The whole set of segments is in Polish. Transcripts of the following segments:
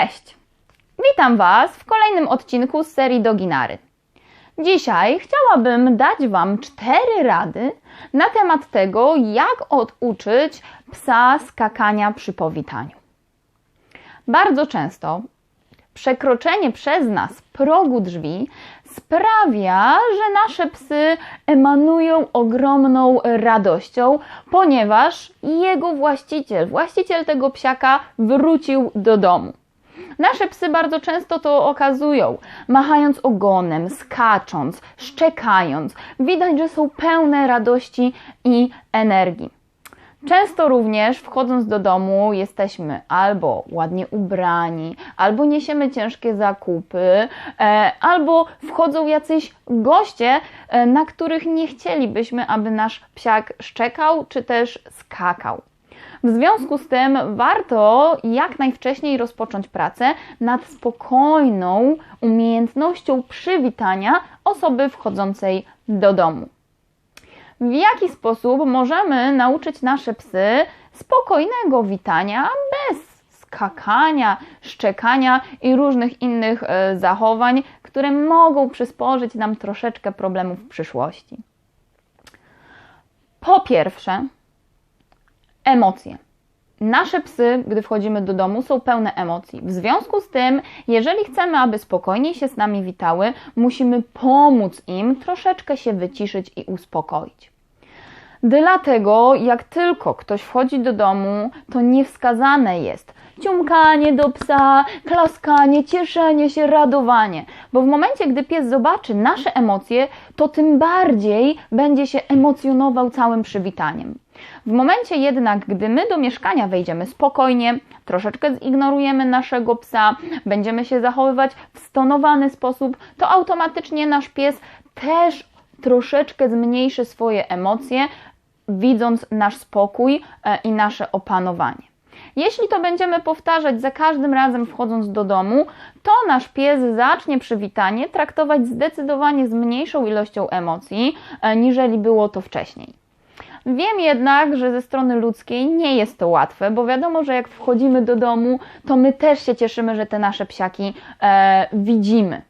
Cześć! Witam Was w kolejnym odcinku z serii Doginary. Dzisiaj chciałabym dać Wam cztery rady na temat tego, jak oduczyć psa skakania przy powitaniu. Bardzo często przekroczenie przez nas progu drzwi sprawia, że nasze psy emanują ogromną radością, ponieważ jego właściciel, właściciel tego psiaka wrócił do domu. Nasze psy bardzo często to okazują, machając ogonem, skacząc, szczekając. Widać, że są pełne radości i energii. Często również wchodząc do domu jesteśmy albo ładnie ubrani, albo niesiemy ciężkie zakupy, e, albo wchodzą jacyś goście, e, na których nie chcielibyśmy, aby nasz psiak szczekał czy też skakał. W związku z tym warto jak najwcześniej rozpocząć pracę nad spokojną umiejętnością przywitania osoby wchodzącej do domu. W jaki sposób możemy nauczyć nasze psy spokojnego witania bez skakania, szczekania i różnych innych e, zachowań, które mogą przysporzyć nam troszeczkę problemów w przyszłości? Po pierwsze, emocje. Nasze psy, gdy wchodzimy do domu, są pełne emocji. W związku z tym, jeżeli chcemy, aby spokojniej się z nami witały, musimy pomóc im troszeczkę się wyciszyć i uspokoić. Dlatego, jak tylko ktoś wchodzi do domu, to niewskazane jest ciumkanie do psa, klaskanie, cieszenie się, radowanie. Bo w momencie, gdy pies zobaczy nasze emocje, to tym bardziej będzie się emocjonował całym przywitaniem. W momencie jednak, gdy my do mieszkania wejdziemy spokojnie, troszeczkę zignorujemy naszego psa, będziemy się zachowywać w stonowany sposób, to automatycznie nasz pies też troszeczkę zmniejszy swoje emocje, widząc nasz spokój e, i nasze opanowanie. Jeśli to będziemy powtarzać za każdym razem wchodząc do domu, to nasz pies zacznie przywitanie traktować zdecydowanie z mniejszą ilością emocji, e, niżeli było to wcześniej. Wiem jednak, że ze strony ludzkiej nie jest to łatwe, bo wiadomo, że jak wchodzimy do domu, to my też się cieszymy, że te nasze psiaki e, widzimy.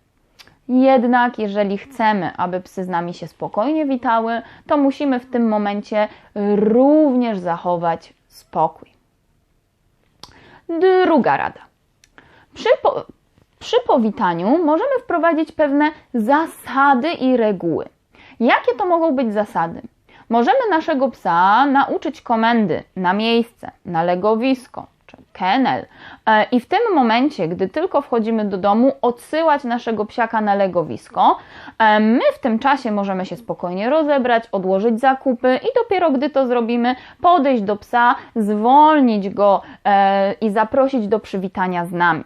Jednak, jeżeli chcemy, aby psy z nami się spokojnie witały, to musimy w tym momencie również zachować spokój. Druga rada. Przy, po, przy powitaniu możemy wprowadzić pewne zasady i reguły. Jakie to mogą być zasady? Możemy naszego psa nauczyć komendy na miejsce, na legowisko kennel e, i w tym momencie, gdy tylko wchodzimy do domu, odsyłać naszego psiaka na legowisko. E, my w tym czasie możemy się spokojnie rozebrać, odłożyć zakupy i dopiero gdy to zrobimy, podejść do psa, zwolnić go e, i zaprosić do przywitania z nami.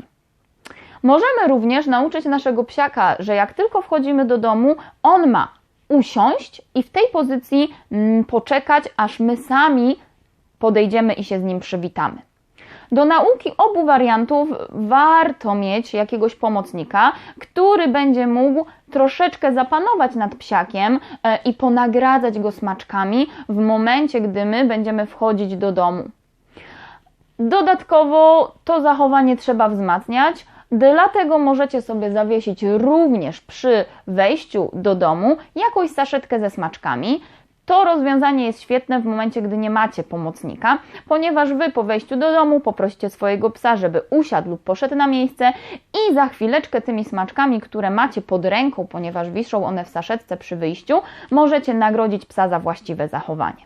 Możemy również nauczyć naszego psiaka, że jak tylko wchodzimy do domu, on ma usiąść i w tej pozycji mm, poczekać, aż my sami podejdziemy i się z nim przywitamy. Do nauki obu wariantów warto mieć jakiegoś pomocnika, który będzie mógł troszeczkę zapanować nad psiakiem e, i ponagradzać go smaczkami w momencie, gdy my będziemy wchodzić do domu. Dodatkowo to zachowanie trzeba wzmacniać, Dlatego możecie sobie zawiesić również przy wejściu do domu jakąś saszetkę ze smaczkami. To rozwiązanie jest świetne w momencie, gdy nie macie pomocnika, ponieważ Wy po wejściu do domu poprosicie swojego psa, żeby usiadł lub poszedł na miejsce i za chwileczkę tymi smaczkami, które macie pod ręką, ponieważ wiszą one w saszetce przy wyjściu, możecie nagrodzić psa za właściwe zachowanie.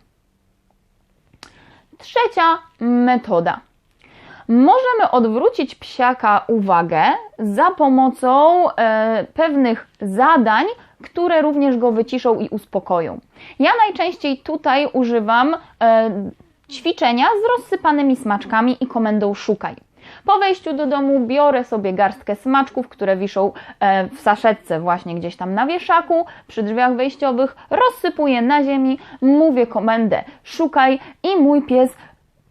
Trzecia metoda możemy odwrócić psiaka uwagę za pomocą e, pewnych zadań, które również go wyciszą i uspokoją. Ja najczęściej tutaj używam e, ćwiczenia z rozsypanymi smaczkami i komendą szukaj. Po wejściu do domu biorę sobie garstkę smaczków, które wiszą e, w saszetce właśnie gdzieś tam na wieszaku, przy drzwiach wejściowych, rozsypuję na ziemi, mówię komendę szukaj i mój pies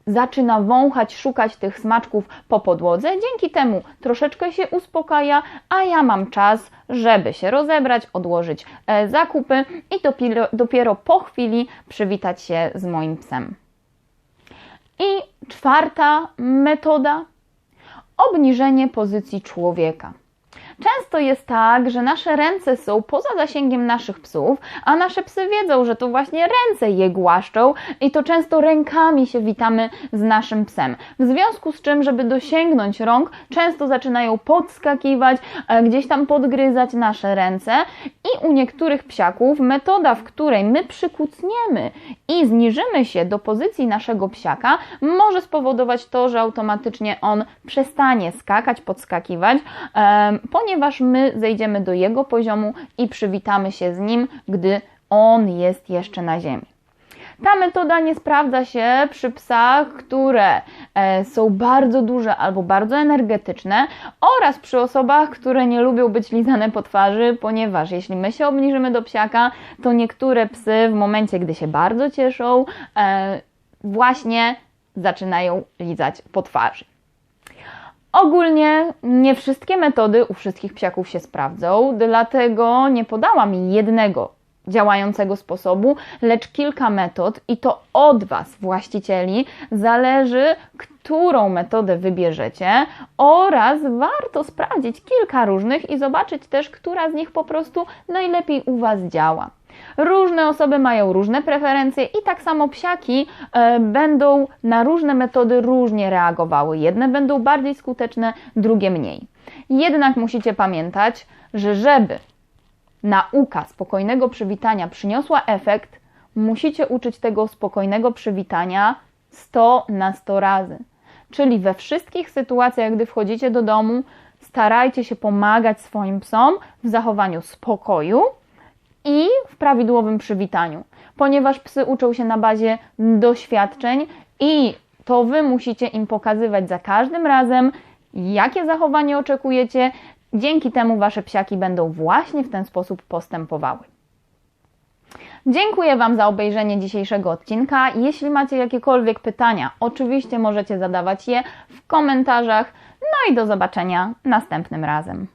zaczyna wąchać, szukać tych smaczków po podłodze. Dzięki temu troszeczkę się uspokaja, a ja mam czas, żeby się rozebrać, odłożyć e, zakupy i dopiero, dopiero po chwili przywitać się z moim psem. I czwarta metoda. obniżenie pozycji człowieka. Często jest tak, że nasze ręce są poza zasięgiem naszych psów, a nasze psy wiedzą, że to właśnie ręce je głaszczą i to często rękami się witamy z naszym psem. W związku z czym, żeby dosięgnąć rąk, często zaczynają podskakiwać, e, gdzieś tam podgryzać nasze ręce i u niektórych psiaków metoda, w której my przykucniemy i zniżymy się do pozycji naszego psiaka, może spowodować to, że automatycznie on przestanie skakać, podskakiwać, em, ponieważ my zejdziemy do jego poziomu i przywitamy się z nim, gdy on jest jeszcze na ziemi. Ta metoda nie sprawdza się przy psach, które e, są bardzo duże albo bardzo energetyczne oraz przy osobach, które nie lubią być lizane po twarzy, ponieważ jeśli my się obniżymy do psiaka, to niektóre psy w momencie, gdy się bardzo cieszą, e, właśnie zaczynają lizać po twarzy. Ogólnie nie wszystkie metody u wszystkich psiaków się sprawdzą, dlatego nie podałam jednego działającego sposobu, lecz kilka metod i to od Was, właścicieli, zależy, którą metodę wybierzecie oraz warto sprawdzić kilka różnych i zobaczyć też, która z nich po prostu najlepiej u Was działa. Różne osoby mają różne preferencje i tak samo psiaki e, będą na różne metody różnie reagowały. Jedne będą bardziej skuteczne, drugie mniej. Jednak musicie pamiętać, że żeby nauka spokojnego przywitania przyniosła efekt, musicie uczyć tego spokojnego przywitania 100 na 100 razy. Czyli we wszystkich sytuacjach, gdy wchodzicie do domu, starajcie się pomagać swoim psom w zachowaniu spokoju i w prawidłowym przywitaniu, ponieważ psy uczą się na bazie doświadczeń i to Wy musicie im pokazywać za każdym razem, jakie zachowanie oczekujecie. Dzięki temu Wasze psiaki będą właśnie w ten sposób postępowały. Dziękuję Wam za obejrzenie dzisiejszego odcinka. Jeśli macie jakiekolwiek pytania, oczywiście możecie zadawać je w komentarzach. No i do zobaczenia następnym razem.